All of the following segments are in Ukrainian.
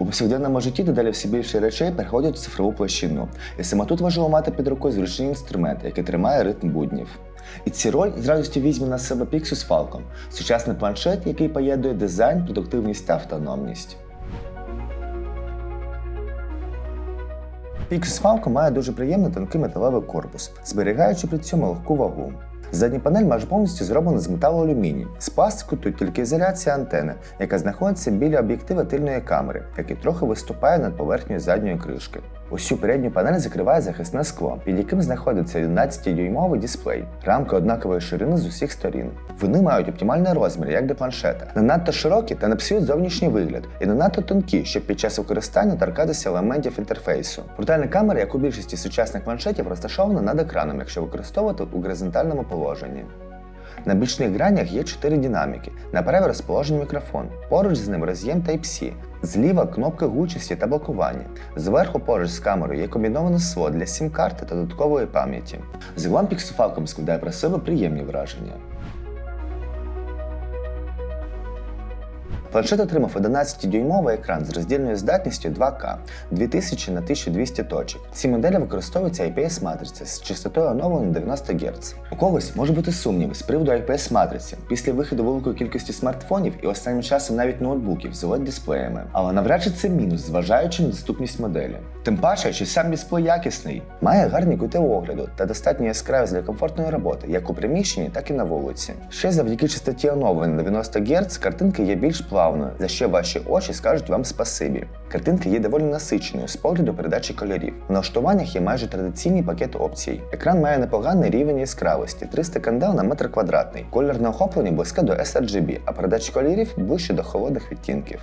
У повсякденному житті дедалі все більше речей переходять у цифрову площину, і саме тут важливо мати під рукою зручний інструмент, який тримає ритм буднів. І ці роль з радістю візьме на себе Pixus Falcon – сучасний планшет, який поєднує дизайн, продуктивність та автономність. Pixus Falcon має дуже приємний тонкий металевий корпус, зберігаючи при цьому легку вагу. Задня панель майже повністю зроблена з металоалюмінію. З пластику тут тільки ізоляція антени, яка знаходиться біля об'єктива тильної камери, який трохи виступає над поверхнею задньої кришки. Усю передню панель закриває захисне скло, під яким знаходиться 11-дюймовий дисплей, рамки однакової ширини з усіх сторін. Вони мають оптимальний розмір, як для планшета, не надто широкі та не псують зовнішній вигляд, і не надто тонкі, щоб під час використання торкатися елементів інтерфейсу. Фронтальна камера, як у більшості сучасних планшетів, розташована над екраном, якщо використовувати у горизонтальному положенні. На бічних гранях є чотири динаміки. Направі розположений мікрофон. Поруч з ним роз'єм Type-C. Зліва кнопки гучності та блокування. Зверху поруч з камерою є комбіноване СВО для сім-карти та додаткової пам'яті. Загалом Pixel Falcon складає про себе приємні враження. Планшет отримав 11-дюймовий екран з роздільною здатністю 2К 2000 на 1200 точок. Ці моделі використовуються IPS матриця з частотою оновлення 90 Гц. У когось може бути сумніви з приводу IPS матриці після виходу великої кількості смартфонів і останнім часом навіть ноутбуків з oled дисплеями. Але навряд чи це мінус, зважаючи на доступність моделі. Тим паче, що сам дисплей якісний, має гарні кути огляду та достатньо яскравість для комфортної роботи, як у приміщенні, так і на вулиці. Ще завдяки частоті оновлення на 90 Гц картинка є більш плавною, за що ваші очі скажуть вам спасибі. Картинка є доволі насиченою з погляду передачі кольорів. В налаштуваннях є майже традиційний пакет опцій. Екран має непоганий рівень яскравості 300 кандел на метр квадратний. Кольорне охоплення близьке до sRGB, а передача кольорів ближче до холодних відтінків.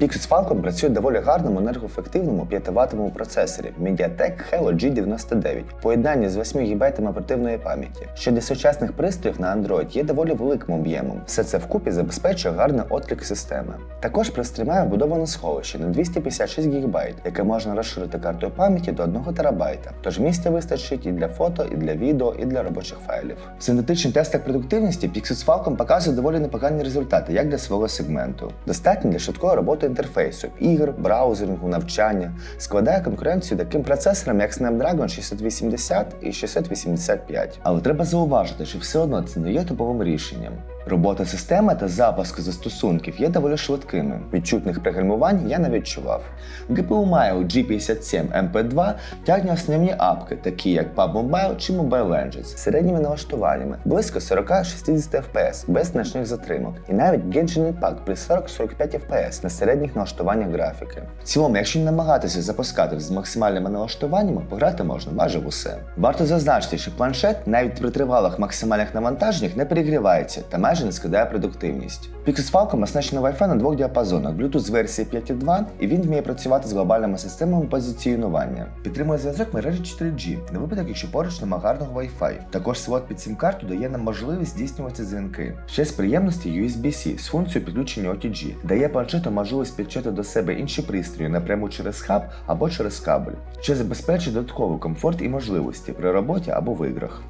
Pixus Falcon працює в доволі гарному енергоефективному 5-ваттовому процесорі MediaTek Helio G99 в поєднанні з 8 ГБ оперативної пам'яті, що для сучасних пристроїв на Android є доволі великим об'ємом. Все це вкупі забезпечує гарний отклик системи. Також пристрій має вбудоване сховище на 256 ГБ, яке можна розширити картою пам'яті до 1 ТБ, тож місця вистачить і для фото, і для відео, і для робочих файлів. В синтетичних тестах продуктивності Pixus Falcon показує доволі непогані результати, як для свого сегменту. Достатньо для швидкої роботи інтерфейсу, ігр, браузингу, навчання, складає конкуренцію таким процесорам, як Snapdragon 680 і 685. Але треба зауважити, що все одно це не є топовим рішенням. Робота системи та запуск застосунків є доволі швидкими. Відчутних пригальмувань я не відчував. GPU у G57 MP2 тягне основні апки, такі як PUBG Mobile чи Mobile Legends, з середніми налаштуваннями близько 40-60 FPS без значних затримок, і навіть Genshin Impact при 40-45 FPS на середніх налаштуваннях графіки. В цілому, якщо не намагатися запускати з максимальними налаштуваннями, пограти можна майже в усе. Варто зазначити, що планшет навіть при тривалих максимальних навантаженнях не перегрівається та майже не скидає продуктивність. Pixus Falcon оснащено Wi-Fi на двох діапазонах Bluetooth з версії 5.2 і він вміє працювати з глобальними системами позиціонування. Підтримує зв'язок мережі 4G, на випадок, якщо поруч нема гарного Wi-Fi. Також слот під сім-карту дає нам можливість здійснювати дзвінки. Ще з приємності USB-C з функцією підключення OTG, дає планшету можливість підчити до себе інші пристрої напряму через хаб або через кабель, що забезпечує додатковий комфорт і можливості при роботі або в іграх.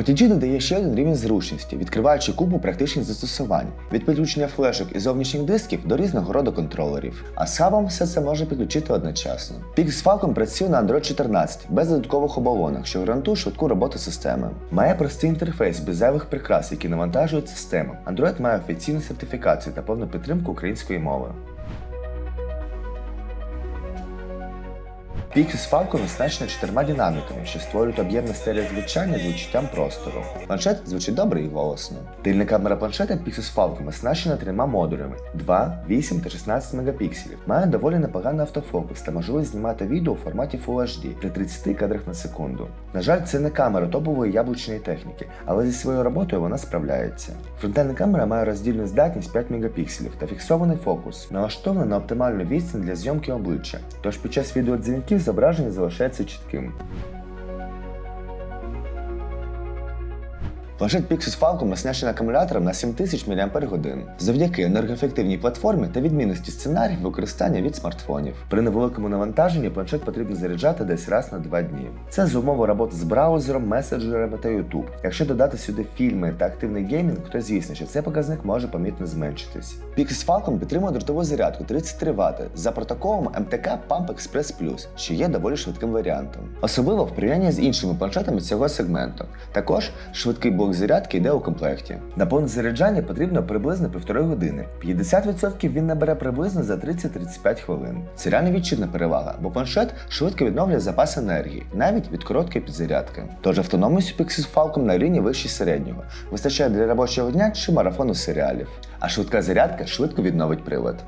OTG додає ще один рівень зручності, відкриваючи купу практичних застосувань від підключення флешок і зовнішніх дисків до різного роду контролерів. А з хабом все це може підключити одночасно. Pix Falcon працює на Android 14 без додаткових оболонок, що гарантує швидку роботу системи. Має простий інтерфейс без зайвих прикрас, які навантажують систему. Android має офіційну сертифікацію та повну підтримку української мови. Pixus Falcon оснащено чотирма динаміками, що створюють об'ємне стерео звучання з відчуттям простору. Планшет звучить добре і голосно. Тильна камера планшета Pixus Falcon оснащена трьома модулями 2, 8 та 16 мегапікселів. Має доволі непоганий автофокус та можливість знімати відео у форматі Full HD при 30 кадрах на секунду. На жаль, це не камера топової яблучної техніки, але зі своєю роботою вона справляється. Фронтальна камера має роздільну здатність 5 мегапікселів та фіксований фокус, налаштований на оптимальну відстань для зйомки обличчя. Тож під час відеодзвінків зображення залишається чітким. Планшет Pixus Falcon оснащений акумулятором на 7000 мАч завдяки енергоефективній платформі та відмінності сценаріїв використання від смартфонів. При невеликому навантаженні планшет потрібно заряджати десь раз на два дні. Це за умови роботи з браузером, меседжерами та YouTube. Якщо додати сюди фільми та активний геймінг, то звісно, що цей показник може помітно зменшитись. Pixus Falcon підтримує дротову зарядку 33 Вт за протоколом MTK Pump Express Plus, що є доволі швидким варіантом. Особливо в порівнянні з іншими планшетами цього сегменту. Також швидкий блок зарядки йде у комплекті. На повне заряджання потрібно приблизно півтори години. 50% він набере приблизно за 30-35 хвилин. Це реально відчутна перевага, бо планшет швидко відновлює запас енергії, навіть від короткої підзарядки. Тож автономність у Pixis Falcon на рівні вище середнього, вистачає для робочого дня чи марафону серіалів. А швидка зарядка швидко відновить прилад.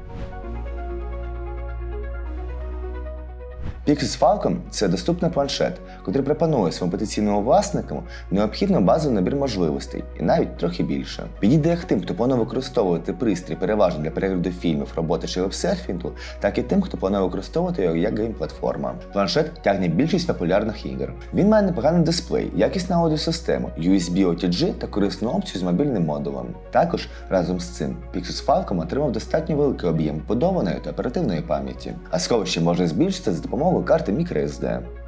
Pixis Falcon – це доступний планшет, який пропонує своїм потенційним власникам необхідну базовий набір можливостей і навіть трохи більше. Підійде як тим, хто планує використовувати пристрій переважно для перегляду фільмів, роботи чи вебсерфінгу, так і тим, хто планує використовувати його як гейм-платформа. Планшет тягне більшість популярних ігор. Він має непоганий дисплей, якісну аудіосистему, USB OTG та корисну опцію з мобільним модулем. Також разом з цим Pixis Falcon отримав достатньо великий об'єм подованої та оперативної пам'яті, а сховище можна збільшити за допомогою карти microSD.